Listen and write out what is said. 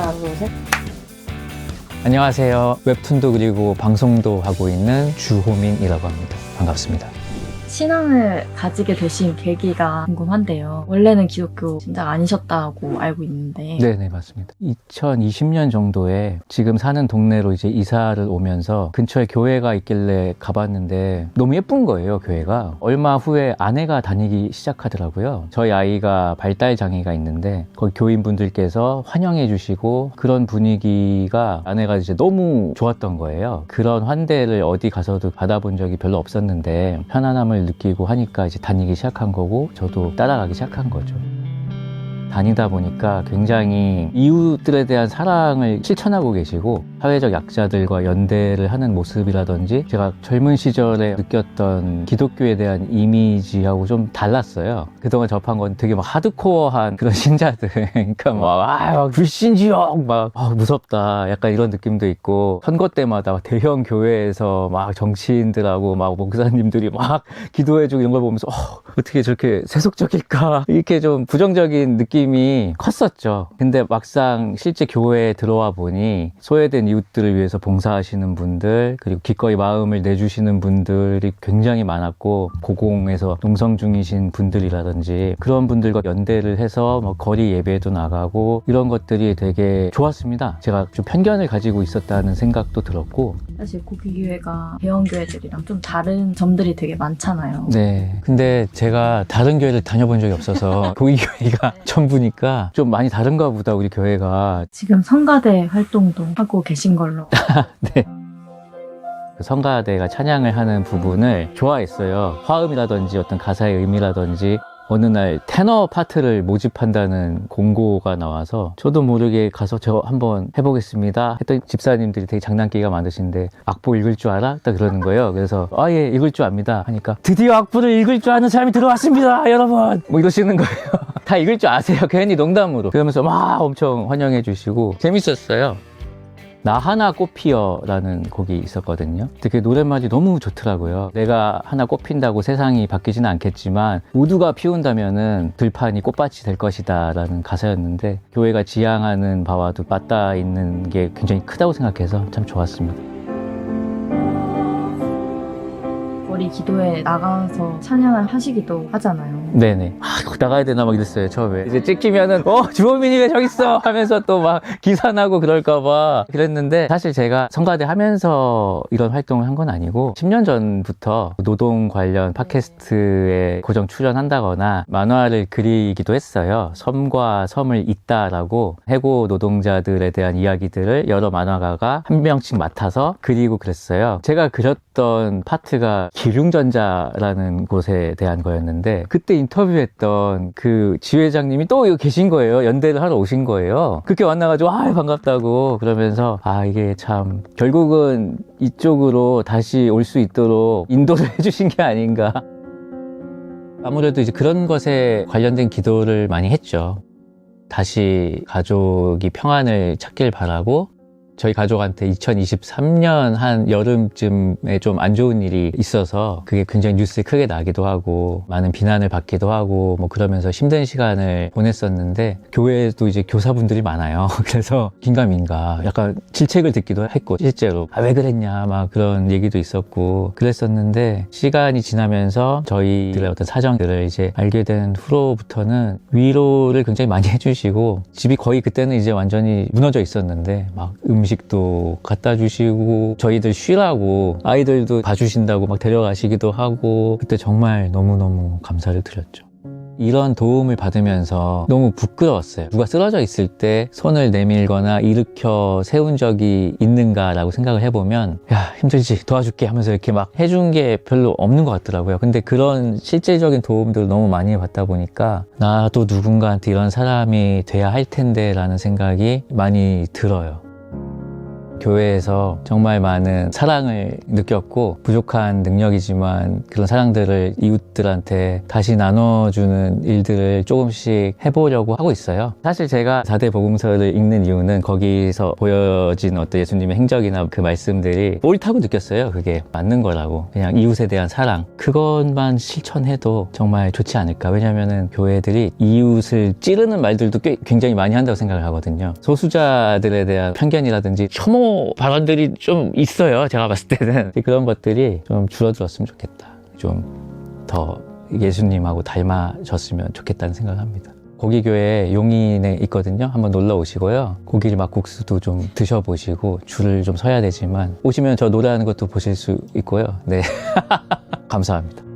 하나, 둘, 셋. 안녕하세요. 웹툰도 그리고 방송도 하고 있는 주호민이라고 합니다. 반갑습니다. 신앙을 가지게 되신 계기가 궁금한데요. 원래는 기독교 진작 아니셨다고 알고 있는데 네네, 맞습니다. 2020년 정도에 지금 사는 동네로 이제 이사를 오면서 근처에 교회가 있길래 가봤는데 너무 예쁜 거예요, 교회가. 얼마 후에 아내가 다니기 시작하더라고요. 저희 아이가 발달 장애가 있는데 거기 교인분들께서 환영해 주시고 그런 분위기가 아내가 이제 너무 좋았던 거예요. 그런 환대를 어디 가서도 받아본 적이 별로 없었는데 편안함을 느끼고 하니까 이제 다니기 시작한 거고 저도 따라가기 시작한 거죠. 다니다 보니까 굉장히 이웃들에 대한 사랑을 실천하고 계시고 사회적 약자들과 연대를 하는 모습이라든지 제가 젊은 시절에 느꼈던 기독교에 대한 이미지하고 좀 달랐어요. 그동안 접한 건 되게 막 하드코어한 그런 신자들. 그러니까 막, 아, 막 불신지역! 막, 아, 무섭다. 약간 이런 느낌도 있고 선거 때마다 막 대형 교회에서 막 정치인들하고 막 목사님들이 막 기도해주고 이런 걸 보면서 어, 어떻게 저렇게 세속적일까? 이렇게 좀 부정적인 느낌 이 컸었죠. 근데 막상 실제 교회에 들어와 보니 소외된 이웃들을 위해서 봉사하시는 분들, 그리고 기꺼이 마음을 내주시는 분들이 굉장히 많았고, 고공에서 농성 중이신 분들이라든지 그런 분들과 연대를 해서 뭐 거리 예배도 나가고 이런 것들이 되게 좋았습니다. 제가 좀 편견을 가지고 있었다는 생각도 들었고, 사실 고기 교회가 대형 교회들이랑 좀 다른 점들이 되게 많잖아요. 네. 근데 제가 다른 교회를 다녀본 적이 없어서 고기 교회가 전부 니까 좀 많이 다른가 보다 우리 교회가 지금 성가대 활동도 하고 계신 걸로 네. 그 성가대가 찬양을 하는 부분을 좋아했어요. 화음이라든지 어떤 가사의 의미라든지 어느 날 테너 파트를 모집한다는 공고가 나와서 저도 모르게 가서 저 한번 해보겠습니다 했더니 집사님들이 되게 장난기가 많으신데 악보 읽을 줄 알아? 딱 그러는 거예요 그래서 아 예 읽을 줄 압니다 하니까 드디어 악보를 읽을 줄 아는 사람이 들어왔습니다 여러분 뭐 이러시는 거예요 다 읽을 줄 아세요 괜히 농담으로 그러면서 막 엄청 환영해 주시고 재밌었어요 나 하나 꽃피어라는 곡이 있었거든요. 되게 노랫말이 너무 좋더라고요. 내가 하나 꽃핀다고 세상이 바뀌지는 않겠지만 모두가 피운다면은 들판이 꽃밭이 될 것이다라는 가사였는데 교회가 지향하는 바와도 맞닿아 있는 게 굉장히 크다고 생각해서 참 좋았습니다. 거리 기도에 나가서 찬양을 하시기도 하잖아요. 네네. 아, 이거 나가야 되나 막 이랬어요, 처음에. 이제 찍히면은, 어, 주호민이 왜 저기 있어? 하면서 또 막 기사 나고 그럴까봐 그랬는데, 사실 제가 성가대 하면서 이런 활동을 한 건 아니고, 10년 전부터 노동 관련 팟캐스트에 고정 출연한다거나, 만화를 그리기도 했어요. 섬과 섬을 잇다라고, 해고 노동자들에 대한 이야기들을 여러 만화가가 한 명씩 맡아서 그리고 그랬어요. 제가 그렸던 파트가 기륭전자라는 곳에 대한 거였는데 그때 인터뷰했던 그 지회장님이 또 계신 거예요. 연대를 하러 오신 거예요. 그렇게 만나가지고 아 반갑다고 그러면서 아 이게 참 결국은 이쪽으로 다시 올 수 있도록 인도를 해주신 게 아닌가. 아무래도 이제 그런 것에 관련된 기도를 많이 했죠. 다시 가족이 평안을 찾길 바라고 저희 가족한테 2023년 한 여름쯤에 좀 안 좋은 일이 있어서 그게 굉장히 뉴스에 크게 나기도 하고 많은 비난을 받기도 하고 뭐 그러면서 힘든 시간을 보냈었는데 교회에도 이제 교사분들이 많아요. 그래서 긴가민가 약간 질책을 듣기도 했고 실제로 아 왜 그랬냐 막 그런 얘기도 있었고 그랬었는데 시간이 지나면서 저희들의 어떤 사정들을 이제 알게 된 후로부터는 위로를 굉장히 많이 해주시고 집이 거의 그때는 이제 완전히 무너져 있었는데 막 음식 도 갖다 주시고 저희들 쉬라고 아이들도 봐주신다고 막 데려가시기도 하고 그때 정말 너무너무 감사를 드렸죠. 이런 도움을 받으면서 너무 부끄러웠어요. 누가 쓰러져 있을 때 손을 내밀거나 일으켜 세운 적이 있는가라고 생각을 해보면 야 힘들지 도와줄게 하면서 이렇게 막 해준 게 별로 없는 것 같더라고요. 근데 그런 실질적인 도움들을 너무 많이 받다 보니까 나도 누군가한테 이런 사람이 돼야 할 텐데 라는 생각이 많이 들어요. 교회에서 정말 많은 사랑을 느꼈고 부족한 능력이지만 그런 사랑들을 이웃들한테 다시 나눠주는 일들을 조금씩 해보려고 하고 있어요. 사실 제가 4대 복음서를 읽는 이유는 거기서 보여진 어떤 예수님의 행적이나 그 말씀들이 옳다고 느꼈어요. 그게 맞는 거라고. 그냥 이웃에 대한 사랑. 그것만 실천해도 정말 좋지 않을까. 왜냐면은 교회들이 이웃을 찌르는 말들도 꽤 굉장히 많이 한다고 생각을 하거든요. 소수자들에 대한 편견이라든지 혐오 발언들이 좀 있어요. 제가 봤을 때는. 그런 것들이 좀 줄어들었으면 좋겠다. 좀 더 예수님하고 닮아졌으면 좋겠다는 생각을 합니다. 고기교회 용인에 있거든요. 한번 놀러 오시고요. 고기 막국수도 좀 드셔보시고 줄을 좀 서야 되지만 오시면 저 노래하는 것도 보실 수 있고요. 네. 감사합니다.